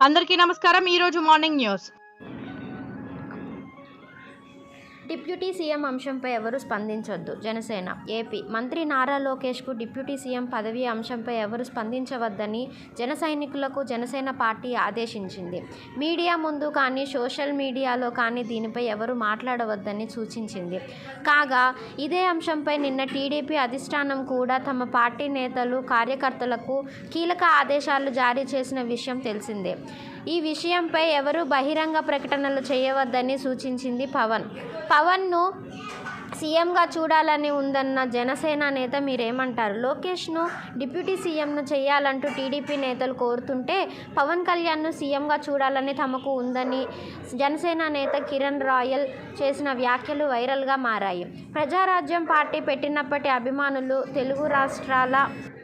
అందరికీ నమస్కారం ఈరోజు మార్నింగ్ న్యూస్ డిప్యూటీ సీఎం అంశంపై ఎవరు స్పందించొద్దు. జనసేన ఏపీ మంత్రి నారా లోకేష్కు డిప్యూటీ సీఎం పదవి అంశంపై ఎవరు స్పందించవద్దని జన సైనికులకు జనసేన పార్టీ ఆదేశించింది. మీడియా ముందు కానీ సోషల్ మీడియాలో కానీ దీనిపై ఎవరు మాట్లాడవద్దని సూచించింది. కాగా ఇదే అంశంపై నిన్న టీడీపీ అధిష్టానం కూడా తమ పార్టీ నేతలు కార్యకర్తలకు కీలక ఆదేశాలు జారీ చేసిన విషయం తెలిసిందే. ఈ విషయంపై ఎవరూ బహిరంగ ప్రకటనలు చేయవద్దని సూచించింది పవన్. పవన్ను సీఎంగా చూడాలని ఉందన్న జనసేన నేత మీరేమంటారు? లోకేష్ను డిప్యూటీ సీఎంను చేయాలంటూ టీడీపీ నేతలు కోరుతుంటే పవన్ కళ్యాణ్ను సీఎంగా చూడాలని తమకు ఉందని జనసేన నేత కిరణ్ రాయల్ చేసిన వ్యాఖ్యలు వైరల్గా మారాయి. ప్రజారాజ్యం పార్టీ పెట్టినప్పటి అభిమానులు తెలుగు రాష్ట్రాల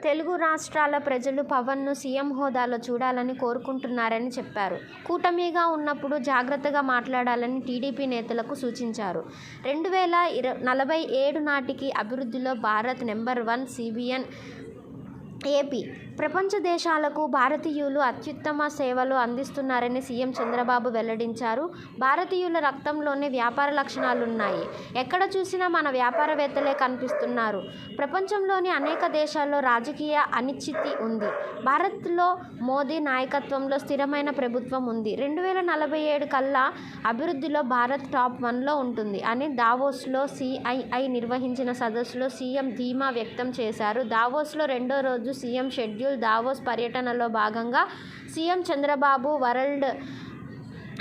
తెలుగు రాష్ట్రాల ప్రజలు పవన్ను సీఎం హోదాలో చూడాలని కోరుకుంటున్నారని చెప్పారు. కూటమిగా ఉన్నప్పుడు జాగ్రత్తగా మాట్లాడాలని టీడీపీ నేతలకు సూచించారు. రెండు వేల ఇర నలభై ఏడు నాటికి అభివృద్ధిలో Bharat number one CBN AP. ప్రపంచ దేశాలకు భారతీయులు అత్యుత్తమ సేవలు అందిస్తున్నారని సీఎం చంద్రబాబు వెల్లడించారు. భారతీయుల రక్తంలోనే వ్యాపార లక్షణాలున్నాయి. ఎక్కడ చూసినా మన వ్యాపారవేత్తలే కనిపిస్తున్నారు. ప్రపంచంలోని అనేక దేశాల్లో రాజకీయ అనిశ్చితి ఉంది. భారత్లో మోదీ నాయకత్వంలో స్థిరమైన ప్రభుత్వం ఉంది. రెండు వేల నలభై ఏడు కల్లా అభివృద్ధిలో భారత్ టాప్ వన్లో ఉంటుంది అని దావోస్లో సిఐఐ నిర్వహించిన సదస్సులో సీఎం ధీమా వ్యక్తం చేశారు. దావోస్లో రెండో రోజు సీఎం షెడ్యూల్ దావోస్ పర్యటనలో భాగంగా CM Chandrababu World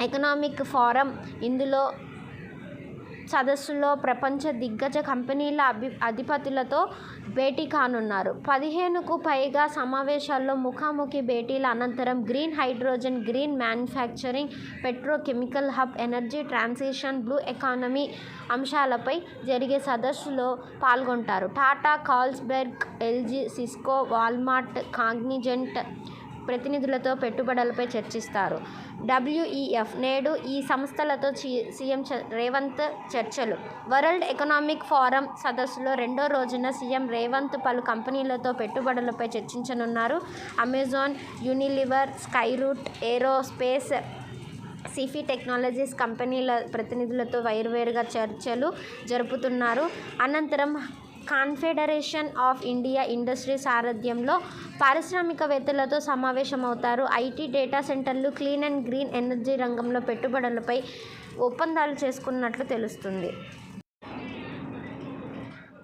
Economic Forum ఇందులో సదస్సులో ప్రపంచ దిగ్గజ కంపెనీల అభి అధిపతులతో భేటీ కానున్నారు. పదిహేనుకు పైగా సమావేశాల్లో ముఖాముఖి భేటీల అనంతరం green hydrogen green manufacturing petrochemical hub energy transition blue economy అంశాలపై జరిగే సదస్సులో పాల్గొంటారు. Tata Carlsberg LG Cisco Walmart Cognizant ప్రతినిధులతో పెట్టుబడులపై చర్చిస్తారు. డబ్ల్యూఈఎఫ్ నేడు ఈ సంస్థలతో సీఎం రేవంత్ చర్చలు. వరల్డ్ ఎకనామిక్ ఫోరం సదస్సులో రెండో రోజున సీఎం రేవంత్ పలు కంపెనీలతో పెట్టుబడులపై చర్చించనున్నారు. Amazon Unilever Skyroot Aerospace Sify Technologies కంపెనీల ప్రతినిధులతో వేరువేరుగా చర్చలు జరుపుతున్నారు. అనంతరం కాన్ఫెడరేషన్ ఆఫ్ ఇండియా ఇండస్ట్రీ సారథ్యంలో పారిశ్రామికవేత్తలతో సమావేశమవుతారు. ఐటీ డేటా సెంటర్లు క్లీన్ అండ్ గ్రీన్ ఎనర్జీ రంగంలో పెట్టుబడులపై ఒప్పందాలు చేసుకున్నట్లు తెలుస్తుంది.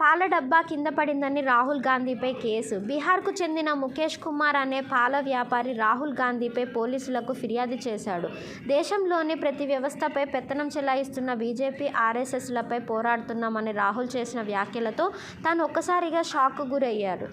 పాల డబ్బా కింద పడిందని రాహుల్ గాంధీపై కేసు. బీహార్కు చెందిన ముఖేష్ కుమార్ అనే పాల వ్యాపారి రాహుల్ గాంధీపై పోలీసులకు ఫిర్యాదు చేశాడు. దేశంలోని ప్రతి వ్యవస్థపై పెత్తనం చెలాయిస్తున్న బీజేపీ ఆర్ఎస్ఎస్లపై పోరాడుతున్నామని రాహుల్ చేసిన వ్యాఖ్యలతో తాను ఒక్కసారిగా షాక్కు గురయ్యారు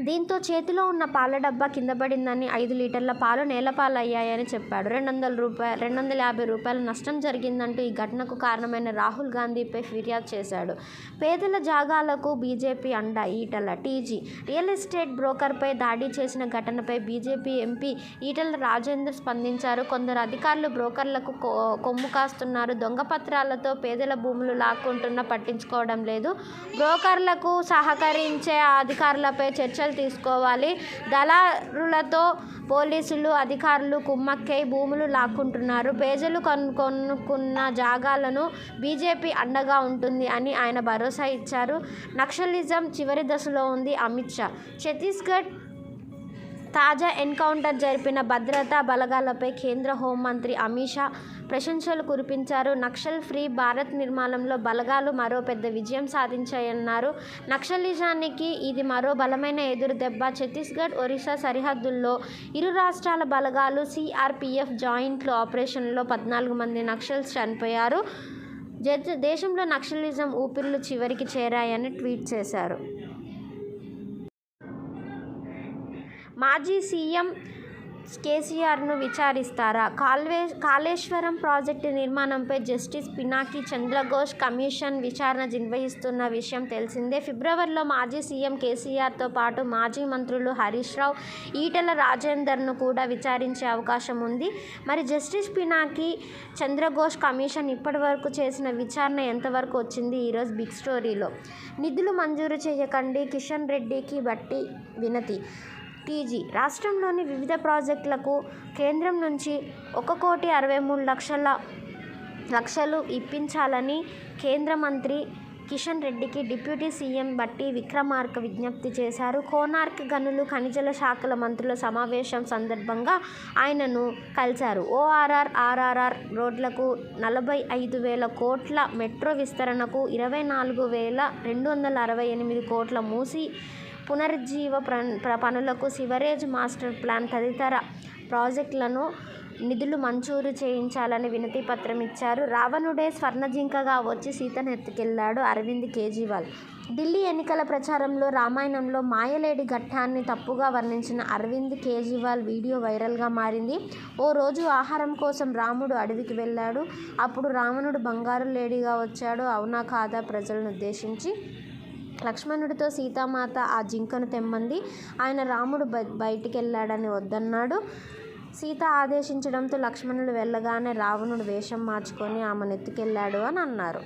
దీంతో చేతిలో ఉన్న పాల డబ్బా కింద పడిందని ఐదు లీటర్ల పాలు నేలపాలయ్యాయని చెప్పాడు. రెండు వందల రూపాయలు రెండు వందల యాభై రూపాయల నష్టం జరిగిందంటూ ఈ ఘటనకు కారణమైన రాహుల్ గాంధీపై ఫిర్యాదు చేశాడు. పేదల జాగాలకు బీజేపీ అండ ఈటల టీజీ. రియల్ ఎస్టేట్ బ్రోకర్పై దాడి చేసిన ఘటనపై బీజేపీ ఎంపీ ఈటల రాజేందర్ స్పందించారు. కొందరు అధికారులు బ్రోకర్లకు కొ- కొమ్ము కాస్తున్నారు. దొంగ పత్రాలతో పేదల భూములు లాక్కుంటున్న పట్టించుకోవడం లేదు. బ్రోకర్లకు సహకరించే అధికారులపై చర్చ చర్యలు తీసుకోవాలి. దళారులతో పోలీసులు అధికారులు కుమ్మక్కై భూములు లాక్కుంటున్నారు. పేజలు కొనుక్కున్న జాగాలను బీజేపీ అండగా ఉంటుంది అని ఆయన భరోసా ఇచ్చారు. నక్సలిజం చివరి దశలో ఉంది అమిత్ షా. ఛత్తీస్గఢ్ తాజా ఎన్కౌంటర్ జరిపిన భద్రతా బలగాలపై కేంద్ర హోంమంత్రి అమిత్ షా ప్రశంసలు కురిపించారు. నక్సల్ ఫ్రీ భారత్ నిర్మాణంలో బలగాలు మరో పెద్ద విజయం సాధించాయన్నారు. నక్సలిజానికి ఇది మరో బలమైన ఎదురు దెబ్బ. ఛత్తీస్గఢ్ ఒరిస్సా సరిహద్దుల్లో ఇరు రాష్ట్రాల బలగాలు సిఆర్పిఎఫ్ జాయింట్లు ఆపరేషన్లో పద్నాలుగు మంది నక్సల్స్ చనిపోయారు. దేశంలో నక్సలిజం ఊపిర్లు చివరికి చేరాయని ట్వీట్ చేశారు. మాజీ సీఎం కేసీఆర్ను విచారిస్తారా? కాల్వే కాళేశ్వరం ప్రాజెక్టు నిర్మాణంపై జస్టిస్ పినాకి చంద్రఘోష్ కమిషన్ విచారణ నిర్వహిస్తున్న విషయం తెలిసిందే. ఫిబ్రవరిలో మాజీ సీఎం కేసీఆర్తో పాటు మాజీ మంత్రులు హరీష్ రావు ఈటెల రాజేందర్ను కూడా విచారించే అవకాశం ఉంది. మరి జస్టిస్ పినాకి చంద్రఘోష్ కమిషన్ ఇప్పటివరకు చేసిన విచారణ ఎంతవరకు వచ్చింది ఈరోజు బిగ్ స్టోరీలో? నిధులు మంజూరు చేయకండి కిషన్ రెడ్డికి బట్టి వినతి. టీజీ రాష్ట్రంలోని వివిధ ప్రాజెక్టులకు కేంద్రం నుంచి ఒక కోటి అరవై మూడు లక్షల లక్షలు ఇప్పించాలని కేంద్ర మంత్రి కిషన్ రెడ్డికి డిప్యూటీ సీఎం బట్టి విక్రమార్క విజ్ఞప్తి చేశారు. కోనార్క్ గనులు ఖనిజల శాఖల మంత్రుల సమావేశం సందర్భంగా ఆయనను కలిశారు. ఓఆర్ఆర్ ఆర్ఆర్ఆర్ రోడ్లకు నలభై ఐదు వేల కోట్ల మెట్రో విస్తరణకు ఇరవై నాలుగు వేల రెండు వందల అరవై ఎనిమిది కోట్ల మూసి పునరుజ్జీవ ప్ర- పనులకు సివరేజ్ మాస్టర్ ప్లాన్ తదితర ప్రాజెక్టులను నిధులు మంజూరు చేయించాలని వినతి పత్రం ఇచ్చారు. రావణుడే స్వర్ణజింకగా వచ్చి సీతను ఎత్తుకెళ్ళాడు అరవింద్ కేజ్రీవాల్. ఢిల్లీ ఎన్నికల ప్రచారంలో రామాయణంలో మాయలేడి ఘట్టాన్ని తప్పుగా వర్ణించిన అరవింద్ కేజ్రీవాల్ వీడియో వైరల్గా మారింది. ఓ రోజు ఆహారం కోసం రాముడు అడవికి వెళ్ళాడు. అప్పుడు రావణుడు బంగారు లేడిగా వచ్చాడు. అవునా కాదా ప్రజలను ఉద్దేశించి? లక్ష్మణుడితో సీతామాత ఆ జింకను తెమ్మంది. ఆయన రాముడు బ బయటికి వెళ్ళాడని వద్దన్నాడు. సీత ఆదేశించడంతో లక్ష్మణుడు వెళ్ళగానే రావణుడు వేషం మార్చుకొని ఆమెను ఎత్తుకెళ్ళాడు అని అన్నారు.